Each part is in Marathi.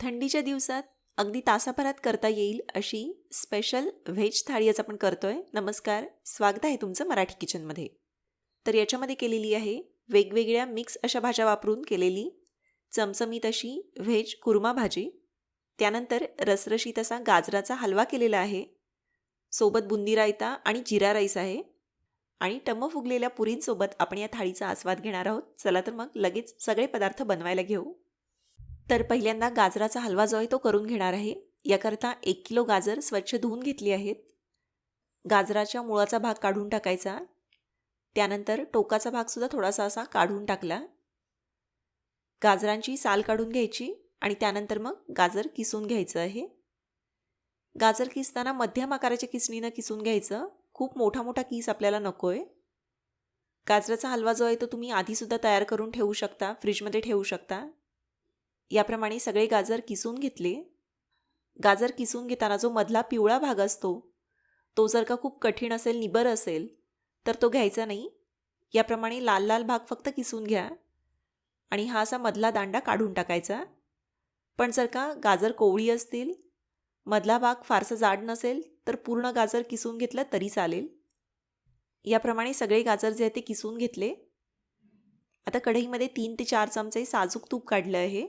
थंडीच्या दिवसात अगदी तासाभरात करता येईल अशी स्पेशल व्हेज थाळी आज आपण करतोय. नमस्कार स्वागत आहे तुमचं मराठी किचनमध्ये तर याच्यामध्ये केलेली आहे वेगवेगळ्या मिक्स अशा भाज्या वापरून केलेली चमचमीत अशी व्हेज कुर्मा भाजी. त्यानंतर रसरशीत असा गाजराचा हलवा केलेला आहे. सोबत बुंदी रायता आणि जिरा राईस आहे. आणि टम्म फुगलेल्या पुरींसोबत आपण या थाळीचा आस्वाद घेणार आहोत. चला तर मग लगेच सगळे पदार्थ बनवायला घेऊ. तर पहिल्यांदा गाजराचा हलवा जो आहे तो करून घेणार आहे. याकरता एक किलो गाजर स्वच्छ धुवून घेतली आहेत. गाजराच्या मुळाचा भाग काढून टाकायचा. त्यानंतर टोकाचा भागसुद्धा थोडासा असा काढून टाकला. गाजरांची साल काढून घ्यायची आणि त्यानंतर मग गाजर किसून घ्यायचं आहे. गाजर किसताना मध्यम आकाराच्या किसणीनं किसून घ्यायचं. खूप मोठा मोठा किस आपल्याला नको आहे गाजराचा हलवा जो आहे तो तुम्ही आधीसुद्धा तयार करून ठेवू शकता फ्रीजमध्ये ठेवू शकता. याप्रमाणे सगळे गाजर किसून घेतले. गाजर किसून घेताना जो मधला पिवळा भाग असतो तो जर का खूप कठीण असेल निबर असेल तर तो घ्यायचा नाही. याप्रमाणे लाल लाल भाग फक्त किसून घ्या आणि हा असा मधला दांडा काढून टाकायचा. पण जर का गाजर कोवळी असतील मधला भाग फारसा जाड नसेल तर पूर्ण गाजर किसून घेतलं तरी चालेल. याप्रमाणे सगळे गाजर जे आहे ते किसून घेतले. आता कढईमध्ये तीन ते चार चमचे साजूक तूप काढलं आहे.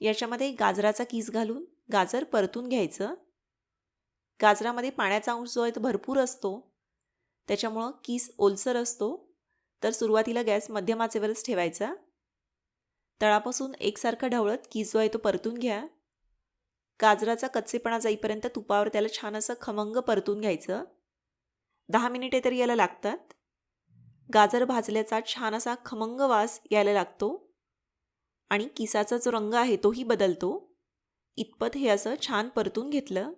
याच्यामध्ये गाजराचा किस घालून गाजर परतून घ्यायचं. गाजरामध्ये पाण्याचा अंश जो आहे तो भरपूर असतो. त्याच्यामुळं किस ओलसर असतो. तर सुरुवातीला गॅस मध्यम आचेवरच ठेवायचा. तळापासून एकसारखा ढवळत किस जो आहे तो परतून घ्या. गाजराचा कच्चेपणा जाईपर्यंत तुपावर त्याला छान असं खमंग परतून घ्यायचं. दहा मिनिटे तरी याला लागतात. गाजर भाजल्याचा छान असा खमंग वास यायला लागतो. आणि किसाचा जो रंग आहे तोही बदलतो. इतपत हे असं छान परतून घेतलं.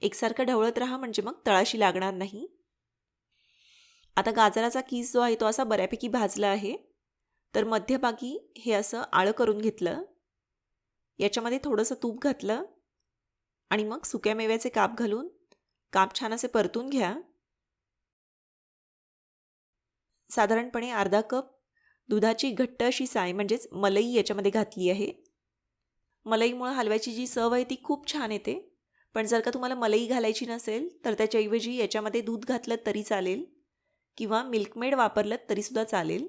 एकसारखं ढवळत राहा म्हणजे मग तळाशी लागणार नाही. आता गाजराचा किस जो आहे तो असा बऱ्यापैकी भाजला आहे. तर मध्यभागी हे असं आळं करून घेतलं. याच्यामध्ये थोडंसं तूप घातलं. आणि मग सुक्या मेव्याचे काप घालून काप छान असे परतून घ्या. साधारणपणे अर्धा कप दुधाची घट्ट अशी साय म्हणजेच मलई याच्यामध्ये घातली आहे. मलईमुळं हलव्याची जी चव आहे ती खूप छान येते. पण जर का तुम्हाला मलई घालायची नसेल तर त्याच्याऐवजी याच्यामध्ये दूध घातलं तरी चालेल. किंवा मिल्कमेड वापरलं तरीसुद्धा चालेल.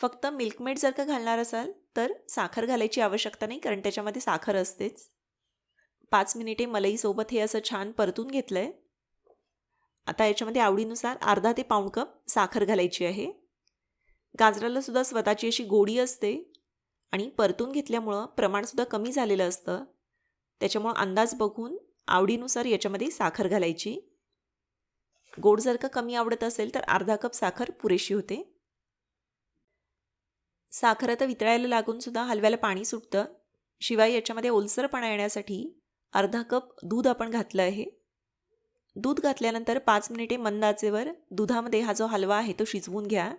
फक्त मिल्कमेड जर का घालणार असाल तर साखर घालायची आवश्यकता नाही कारण त्याच्यामध्ये साखर असतेच. पाच मिनिटे मलईसोबत हे असं छान परतून घेतलं आहे आता याच्यामध्ये आवडीनुसार अर्धा ते पाऊण कप साखर घालायची आहे. गाजराला सुद्धा स्वतःची अशी गोडी असते आणि परतून घेतल्यामुळं प्रमाणसुद्धा कमी झालेलं असतं. त्याच्यामुळं अंदाज बघून आवडीनुसार याच्यामध्ये साखर घालायची. गोड जर का कमी आवडत असेल तर अर्धा कप साखर पुरेशी होते. साखर आता वितळायला लागून सुद्धा हलव्याला पाणी सुटतं. शिवाय याच्यामध्ये ओलसरपणा येण्यासाठी अर्धा कप दूध आपण घातलं आहे. दूध घातल्यानंतर पाच मिनिटे मंद आचेवर दुधामध्ये हा जो हलवा आहे तो शिजवून घ्या.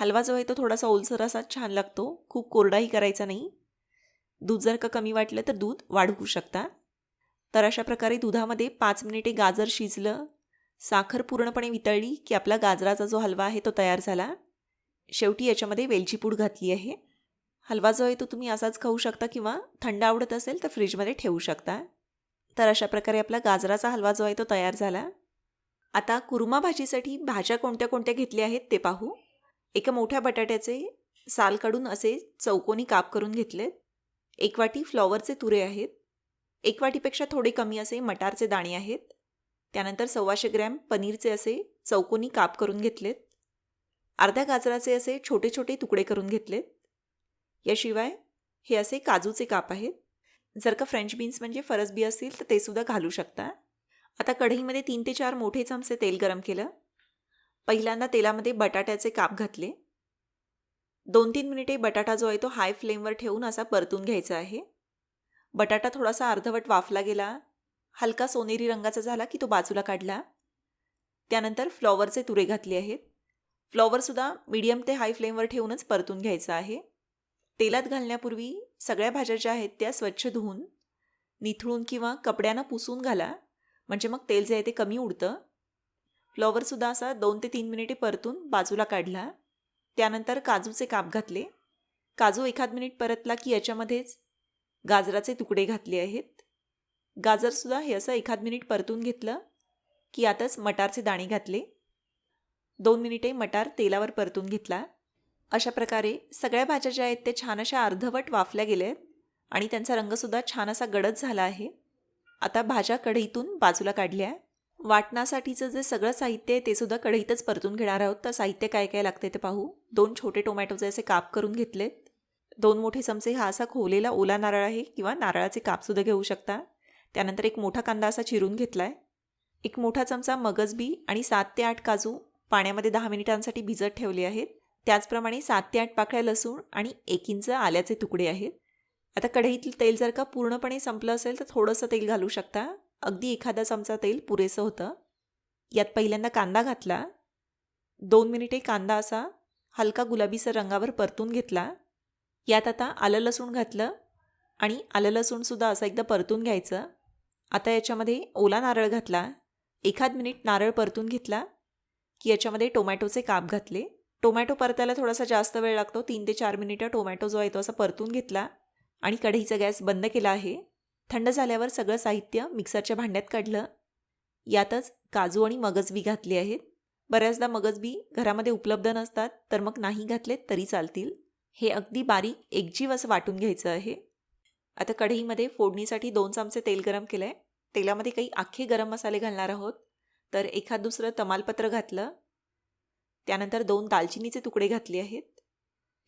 हलवा जो आहे तो थोडासा ओलसर असा छान लागतो. खूप कोरडाही करायचा नाही. दूध जर का कमी वाटलं तर दूध वाढवू शकता. तर अशा प्रकारे दुधामध्ये पाच मिनिटे गाजर शिजलं साखर पूर्णपणे वितळली की आपला गाजराचा जो हलवा आहे तो तयार झाला. शेवटी याच्यामध्ये वेलची पूड घातली आहे. हलवा जो आहे तो तुम्ही असाच खाऊ शकता किंवा थंड आवडत असेल तर फ्रीजमध्ये ठेवू शकता. तर अशा प्रकारे आपला गाजराचा हलवा जो आहे तो तयार झाला. आता कुर्मा भाजीसाठी भाज्या कोणत्या कोणत्या घेतल्या आहेत ते पाहू. एका मोठ्या बटाट्याचे साल काढून असे चौकोनी काप करून घेतलेत. एक वाटी फ्लॉवरचे तुरे आहेत. एक वाटीपेक्षा थोडे कमी असे मटारचे दाणे आहेत. त्यानंतर सव्वाशे ग्रॅम पनीरचे असे चौकोनी काप करून घेतलेत. अर्ध्या गाजराचे असे छोटे छोटे तुकडे करून घेतलेत. याशिवाय हे असे काजूचे काप आहेत. जर का फ्रेंच बीन्स म्हणजे फरसबी असतील तर ते सुद्धा घालू शकता. आता कढईमध्ये तीन ते चार मोठे चमचे तेल गरम केलं. पहिल्यांदा तेलामध्ये बटाट्याचे काप घातले. दोन तीन मिनिटे बटाटा जो आहे तो हाय फ्लेमवर ठेवून असा परतून घ्यायचा आहे. बटाटा थोडासा अर्धवट वाफला गेला. हलका सोनेरी रंगाचा झाला की तो बाजूला काढला. त्यानंतर फ्लॉवरचे तुरे घातले आहेत. फ्लॉवरसुद्धा मीडियम ते हाय फ्लेमवर ठेवूनच परतून घ्यायचं आहे. तेलात घालण्यापूर्वी सगळ्या भाज्या ज्या आहेत त्या स्वच्छ धुवून निथळून किंवा कपड्यानं पुसून घाला. म्हणजे मग तेल जे आहे ते कमी उडतं. फ्लॉवरसुद्धा असा दोन ते तीन मिनिटे परतून बाजूला काढला. त्यानंतर काजूचे काप घातले. काजू एखाद मिनिट परतला की याच्यामध्येच गाजराचे तुकडे घातले आहेत. गाजरसुद्धा हे असं एखाद मिनिट परतून घेतलं की आताच मटारचे दाणे घातले. दोन मिनिटे मटार तेलावर परतून घेतला. अशा प्रकारे सगळ्या भाज्या ज्या आहेत त्या छान अशा अर्धवट वाफल्या गेल्या आहेत आणि त्यांचा रंगसुद्धा छान असा गडद झाला आहे. आता भाज्या कढईतून बाजूला काढल्या. वाटणासाठीचं जे सगळं साहित्य आहे ते सुद्धा कढईतच परतून घेणार आहोत. तर साहित्य काय काय लागते ते पाहू. दोन छोटे टोमॅटोचे असे काप करून घेतलेत. दोन मोठे चमचे हा असा खोवलेला ओला नारळ आहे किंवा नारळाचे कापसुद्धा घेऊ शकता. त्यानंतर एक मोठा कांदा असा चिरून घेतला आहे एक मोठा चमचा मगजबी आणि सात ते आठ काजू पाण्यामध्ये दहा मिनिटांसाठी भिजत ठेवले आहेत. त्याचप्रमाणे सात ते आठ पाकळ्या लसूण आणि एक इंच आल्याचे तुकडे आहेत. आता कढईतील तेल जर का पूर्णपणे संपलं असेल तर थोडंसं तेल घालू शकता. अगदी एखादा चमचा तेल पुरेसं होतं. यात पहिल्यांदा कांदा घातला. दोन मिनिटे कांदा असा हलका गुलाबीसर रंगावर परतून घेतला. यात आता आलं लसूण घातलं आणि आलं लसूणसुद्धा असं एकदा परतून घ्यायचं. आता याच्यामध्ये ओला नारळ घातला. एखाद मिनिट नारळ परतून घेतला की याच्यामध्ये टोमॅटोचे काप घातले. टोमॅटो परतायला थोडासा जास्त वेळ लागतो. तीन ते चार मिनिटं टोमॅटो जो आहे तो असा परतून घेतला आणि कढईचा गॅस बंद केला आहे. थंड झाल्यावर सगळं साहित्य मिक्सरच्या भांड्यात काढलं. यातच काजू आणि मगजबी घातली आहेत. बऱ्याचदा मगजबी घरामध्ये उपलब्ध नसतात तर मग नाही घातलेत तरी चालतील. हे अगदी बारीक एकजीव असं वाटून घ्यायचं आहे. आता कढईमध्ये फोडणीसाठी दोन चमचे तेल गरम केलं आहे तेलामध्ये काही अख्खे गरम मसाले घालणार आहोत. तर एखाद दुसरं तमालपत्र घातलं. त्यानंतर दोन दालचिनीचे तुकडे घातले आहेत.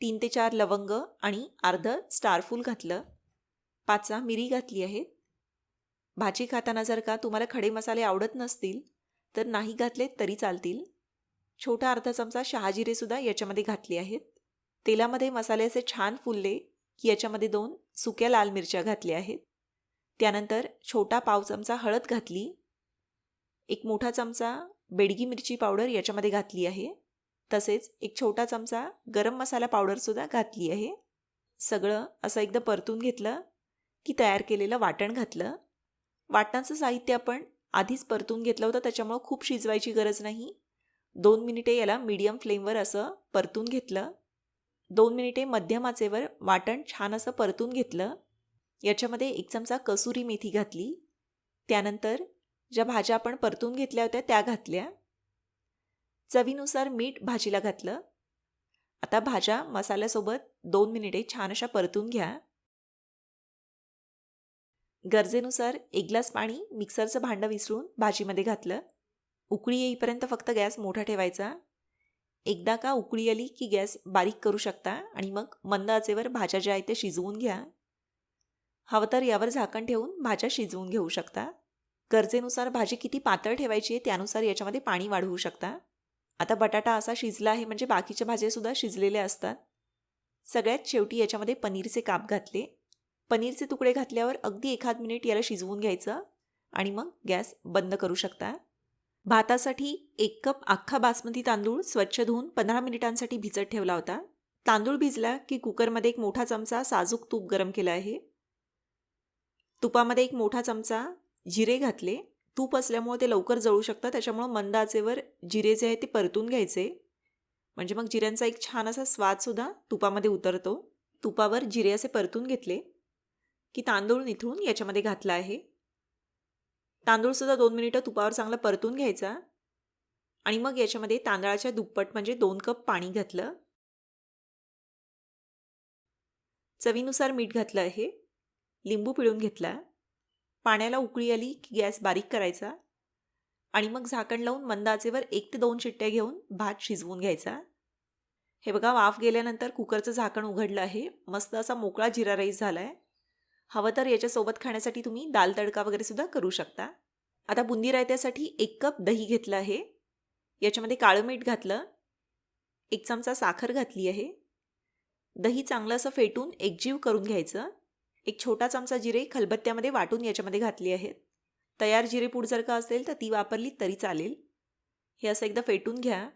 तीन ते चार लवंग आणि अर्धं स्टारफूल घातलं. पाचा मिरी घातली आहे. भाजी खाताना जर का तुम्हाला खडे मसाले आवडत नसतील तर नाही घातले तरी चालतील. छोटा अर्धा चमचा शहाजिरेसुद्धा याच्यामध्ये घातले आहेत. तेलामध्ये मसाले असे छान फुलले की याच्यामध्ये दोन सुक्या लाल मिरच्या घातल्या आहेत. त्यानंतर छोटा पाव चमचा हळद घातली. एक मोठा चमचा बेडगी मिरची पावडर याच्यामध्ये घातली आहे. तसेच एक छोटा चमचा गरम मसाला पावडरसुद्धा घातली आहे. सगळं असं एकदा परतून घेतलं की तयार केलेलं वाटण घातलं. वाटणाचं साहित्य आपण आधीच परतून घेतलं होतं त्याच्यामुळं खूप शिजवायची गरज नाही. दोन मिनिटे याला मीडियम फ्लेमवर असं परतून घेतलं. दोन मिनिटे मध्यम आचेवर वाटण छान असं परतून घेतलं. याच्यामध्ये एक चमचा कसुरी मेथी घातली. त्यानंतर ज्या भाज्या आपण परतून घेतल्या होत्या त्या घातल्या. चवीनुसार मीठ भाजीला घातलं. आता भाज्या मसाल्यासोबत दोन मिनिटे छान अशा परतून घ्या. गरजेनुसार एक ग्लास पाणी मिक्सरचं भांडं विसरून भाजीमध्ये घातलं. उकळी येईपर्यंत फक्त गॅस मोठा ठेवायचा. एकदा का उकळी आली की गॅस बारीक करू शकता आणि मग मंद आचेवर भाज्या ज्या आहेत त्या शिजवून घ्या. हवं तर यावर झाकण ठेवून भाज्या शिजवून घेऊ शकता. गरजेनुसार भाजी किती पातळ ठेवायची आहे त्यानुसार याच्यामध्ये पाणी वाढवू शकता. आता बटाटा असा शिजला आहे म्हणजे बाकीच्या भाज्यासुद्धा शिजलेल्या असतात. सगळ्यात शेवटी याच्यामध्ये पनीरचे काप घातले. पनीरचे तुकडे घातल्यावर अगदी एखाद मिनिट याला शिजवून घ्यायचं आणि मग गॅस बंद करू शकता. भातासाठी एक कप अख्खा बासमती तांदूळ स्वच्छ धुवून पंधरा मिनिटांसाठी भिजत ठेवला होता. तांदूळ भिजला की कुकरमध्ये एक मोठा चमचा साजूक तूप गरम केलं आहे. तुपामध्ये एक मोठा चमचा जिरे घातले. तूप असल्यामुळे ते लवकर जळू शकतं त्याच्यामुळं मंद आचेवर जिरे जे आहे ते परतून घ्यायचे. म्हणजे मग जिऱ्यांचा एक छान असा स्वादसुद्धा तुपामध्ये उतरतो. तुपावर जिरे असे परतून घेतले. की तांदूळ निथळून याच्यामध्ये घातला आहे. तांदूळसुद्धा दोन मिनिटं तुपावर चांगलं परतून घ्यायचा. आणि मग याच्यामध्ये तांदळाच्या दुप्पट म्हणजे दोन कप पाणी घातलं. चवीनुसार मीठ घातलं आहे. लिंबू पिळून घेतला. पाण्याला उकळी आली की गॅस बारीक करायचा. आणि मग झाकण लावून मंद आचेवर एक ते दोन शिट्ट्या घेऊन भात शिजवून घ्यायचा. हे बघा वाफ गेल्यानंतर कुकरचं झाकण उघडलं आहे. मस्त असा मोकळा जिरा राईस झाला आहे हवं तर याच्यासोबत खाण्यासाठी तुम्ही दाल तडका वगैरे सुद्धा करू शकता. आता बुंदी रायत्यासाठी एक कप दही घेतलं आहे. याच्यामध्ये काळं मीठ घातलं. एक चमचा साखर घातली आहे. दही चांगलं असं फेटून एकजीव करून घ्यायचं. एक छोटा चमचा जिरे खलबत्त्यामध्ये वाटून याच्यामध्ये घातली आहेत. तयार जिरेपूड जर का असेल तर ती वापरली तरी चालेल. हे असं एकदा फेटून घ्या.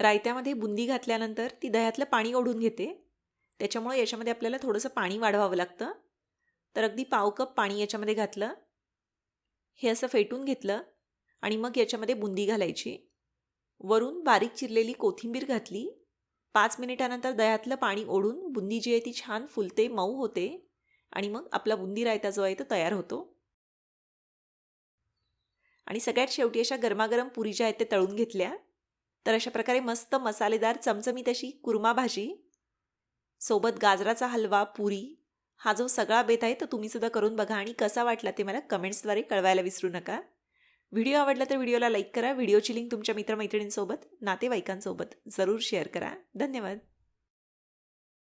रायत्यामध्ये बुंदी घातल्यानंतर ती दह्यातलं पाणी ओढून घेते. त्याच्यामुळे याच्यामध्ये आपल्याला थोडंसं पाणी वाढवावं लागतं. तर अगदी पाव कप पाणी याच्यामध्ये घातलं. हे असं फेटून घेतलं आणि मग याच्यामध्ये बुंदी घालायची. वरून बारीक चिरलेली कोथिंबीर घातली. पाच मिनिटानंतर दह्यातलं पाणी ओढून बुंदी जी आहे ती छान फुलते मऊ होते आणि मग आपला बुंदी रायता जो आहे तो तयार होतो. आणि सगळ्यात शेवटी अशा गरमागरम पुरी ज्या आहेत ते तळून घेतल्या. तर अशा प्रकारे मस्त मसालेदार चमचमीत अशी कुर्मा भाजी. सोबत गाजराचा हलवा पुरी हा जो सगळा बेत आहे तो तुम्ही सुद्धा करून बघा आणि कसा वाटला ते मला कमेंट्सद्वारे कळवायला विसरू नका. व्हिडिओ आवडला तर व्हिडिओला लाईक करा. व्हिडिओची लिंक तुमच्या मित्रमैत्रिणींसोबत नातेवाईकांसोबत जरूर शेअर करा. धन्यवाद.